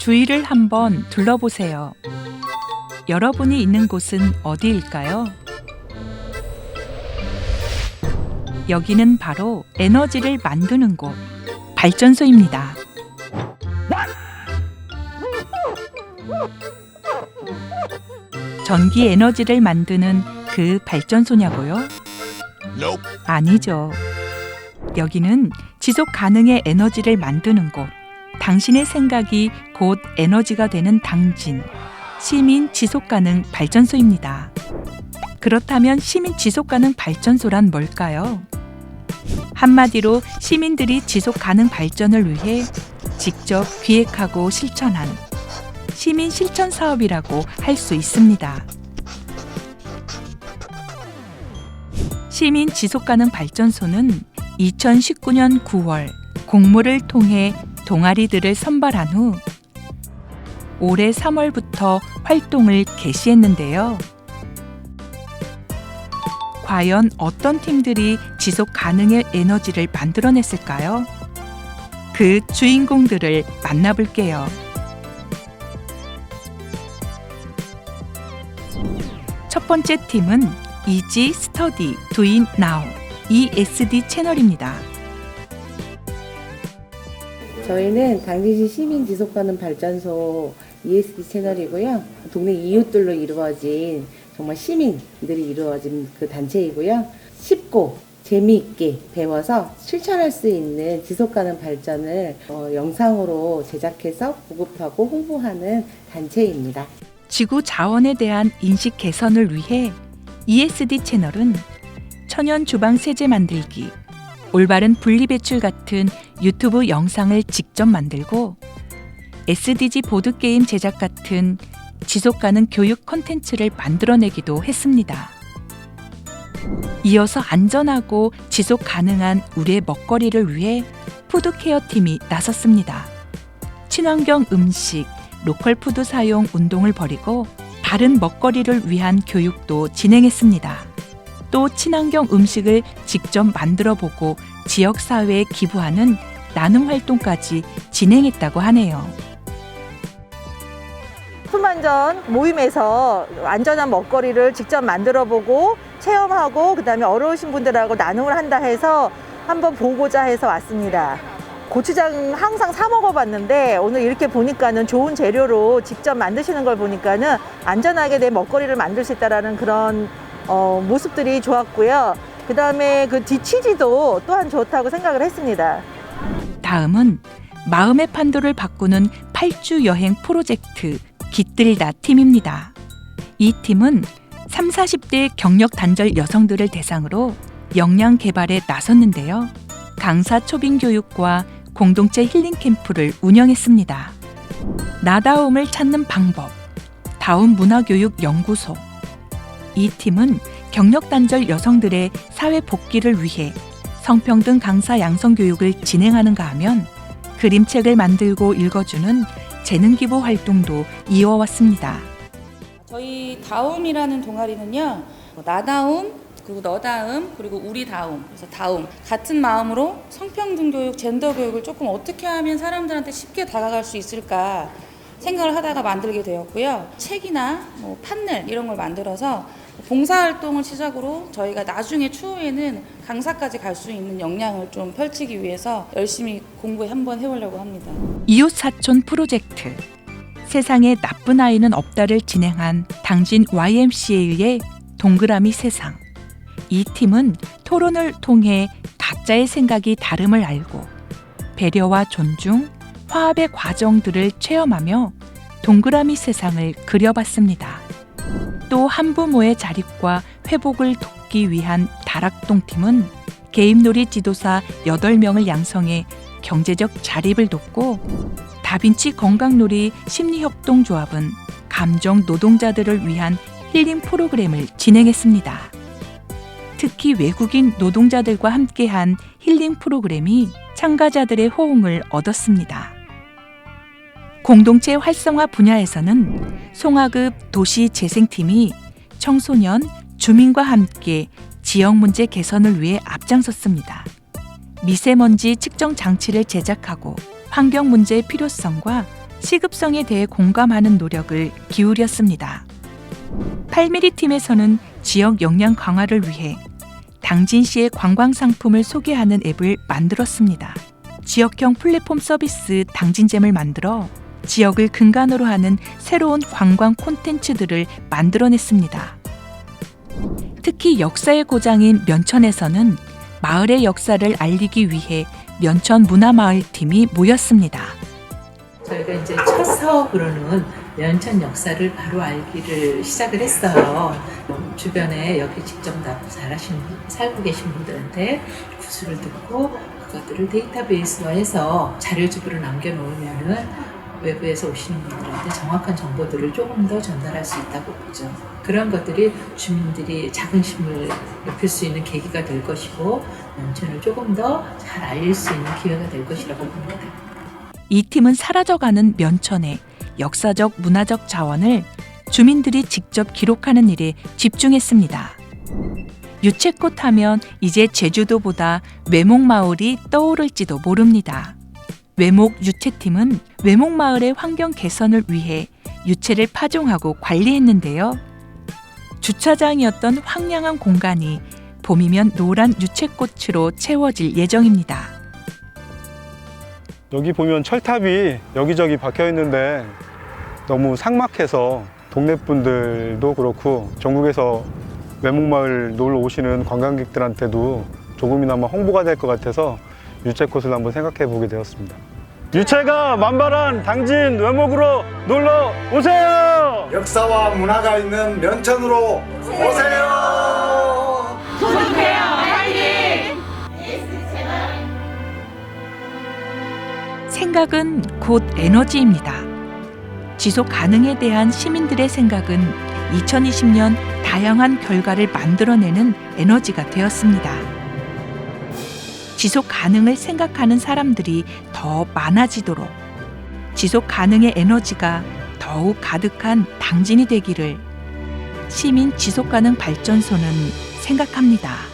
주위를 한번 둘러보세요. 여러분이 있는 곳은 어디일까요? 여기는 바로 에너지를 만드는 곳, 발전소입니다. 전기 에너지를 만드는 그 발전소냐고요? 아니죠. 여기는 지속 가능의 에너지를 만드는 곳. 당신의 생각이 곧 에너지가 되는 당진. 시민 지속 가능 발전소입니다. 그렇다면 시민 지속 가능 발전소란 뭘까요? 한마디로 시민들이 지속 가능 발전을 위해 직접 기획하고 실천한 시민 실천 사업이라고 할 수 있습니다. 시민 지속 가능 발전소는 2019년 9월 공모를 통해 동아리들을 선발한 후 올해 3월부터 활동을 개시했는데요. 과연 어떤 팀들이 지속 가능의 에너지를 만들어냈을까요? 그 주인공들을 만나볼게요. 첫 번째 팀은 이지 스터디 두인 나우 ESD 채널입니다. 저희는 당진시 시민 지속가능 발전소 ESD 채널이고요. 동네 이웃들로 이루어진 정말 시민들이 이루어진 그 단체이고요. 쉽고 재미있게 배워서 실천할 수 있는 지속가능 발전을 어, 영상으로 제작해서 보급하고 홍보하는 단체입니다. 지구 자원에 대한 인식 개선을 위해 ESD 채널은 천연 주방 세제 만들기, 올바른 분리배출 같은 유튜브 영상을 직접 만들고 SDG 보드게임 제작 같은 지속 가능 교육 콘텐츠를 만들어내기도 했습니다. 이어서 안전하고 지속 가능한 우리의 먹거리를 위해 푸드케어 팀이 나섰습니다. 친환경 음식, 로컬 푸드 사용 운동을 벌이고 바른 먹거리를 위한 교육도 진행했습니다. 또 친환경 음식을 직접 만들어 보고 지역 사회에 기부하는 나눔 활동까지 진행했다고 하네요. 품안전 모임에서 안전한 먹거리를 직접 만들어 보고 체험하고 그다음에 어려우신 분들하고 나눔을 한다 해서 한번 보고자 해서 왔습니다. 고추장 항상 사 먹어봤는데 오늘 이렇게 보니까는 좋은 재료로 직접 만드시는 걸 보니까는 안전하게 내 먹거리를 만들 수 있다라는 그런 어, 모습들이 좋았고요. 그다음에 그 뒤치지도 또한 좋다고 생각을 했습니다. 다음은 마음의 판도를 바꾸는 8주 여행 프로젝트 깃들다 팀입니다. 이 팀은 3, 40대 경력 단절 여성들을 대상으로 역량 개발에 나섰는데요. 강사 초빙 교육과 공동체 힐링 캠프를 운영했습니다. 나다움을 찾는 방법, 다움 문화교육 연구소. 이 팀은 경력 단절 여성들의 사회 복귀를 위해 성평등 강사 양성 교육을 진행하는가 하면 그림책을 만들고 읽어주는 재능 기부 활동도 이어왔습니다. 저희 다움이라는 동아리는요. 뭐 나다움, 그리고 너다움, 그리고 우리다움. 그래서 다움. 같은 마음으로 성평등 교육, 젠더 교육을 조금 어떻게 하면 사람들한테 쉽게 다가갈 수 있을까 생각을 하다가 만들게 되었고요. 책이나 뭐 판넬 이런 걸 만들어서 봉사활동을 시작으로 저희가 나중에 추후에는 강사까지 갈 수 있는 역량을 좀 펼치기 위해서 열심히 공부 한번 해보려고 합니다. 이웃 사촌 프로젝트 세상에 나쁜 아이는 없다를 진행한 당진 YMCA의 동그라미 세상 이 팀은 토론을 통해 각자의 생각이 다름을 알고 배려와 존중, 화합의 과정들을 체험하며 동그라미 세상을 그려봤습니다. 또 한부모의 자립과 회복을 돕기 위한 다락동 팀은 게임놀이 지도사 8명을 양성해 경제적 자립을 돕고 다빈치 건강놀이 심리협동조합은 감정 노동자들을 위한 힐링 프로그램을 진행했습니다. 특히 외국인 노동자들과 함께한 힐링 프로그램이 참가자들의 호응을 얻었습니다. 공동체 활성화 분야에서는 송화급 도시 재생팀이 청소년, 주민과 함께 지역 문제 개선을 위해 앞장섰습니다. 미세먼지 측정 장치를 제작하고 환경 문제의 필요성과 시급성에 대해 공감하는 노력을 기울였습니다. 8mm 팀에서는 지역 역량 강화를 위해 당진시의 관광 상품을 소개하는 앱을 만들었습니다. 지역형 플랫폼 서비스 당진잼을 만들어 지역을 근간으로 하는 새로운 관광 콘텐츠들을 만들어냈습니다. 특히 역사의 고장인 면천에서는 마을의 역사를 알리기 위해 면천 문화마을 팀이 모였습니다. 저희가 이제 첫 사업으로는 면천 역사를 바로 알기를 시작을 했어요. 주변에 여기 직접 나 잘하시는 분, 살고 계신 분들한테 구술을 듣고 그것들을 데이터베이스화해서 자료집으로 남겨놓으면은 외부에서 오시는 분들한테 정확한 정보들을 조금 더 전달할 수 있다고 보죠. 그런 것들이 주민들이 자긍심을 높일 수 있는 계기가 될 것이고 면천을 조금 더 잘 알릴 수 있는 기회가 될 것이라고 봅니다. 이 팀은 사라져가는 면천의 역사적 문화적 자원을 주민들이 직접 기록하는 일에 집중했습니다. 유채꽃 하면 이제 제주도보다 외목마을이 떠오를지도 모릅니다. 외목 유채팀은 외목 마을의 환경 개선을 위해 유채를 파종하고 관리했는데요. 주차장이었던 황량한 공간이 봄이면 노란 유채꽃으로 채워질 예정입니다. 여기 보면 철탑이 여기저기 박혀 있는데 너무 삭막해서 동네 분들도 그렇고 전국에서 외목마을 놀러 오시는 관광객들한테도 조금이나마 홍보가 될 것 같아서 유채꽃을 한번 생각해 보게 되었습니다. 유채가 만발한 당진 외목으로 놀러 오세요! 역사와 문화가 있는 면천으로 오세요. 생각은 곧 에너지입니다. 지속 가능에 대한 시민들의 생각은 2020년 다양한 결과를 만들어내는 에너지가 되었습니다. 지속 가능을 생각하는 사람들이 더 많아지도록 지속 가능의 에너지가 더욱 가득한 당진이 되기를 시민 지속 가능 발전소는 생각합니다.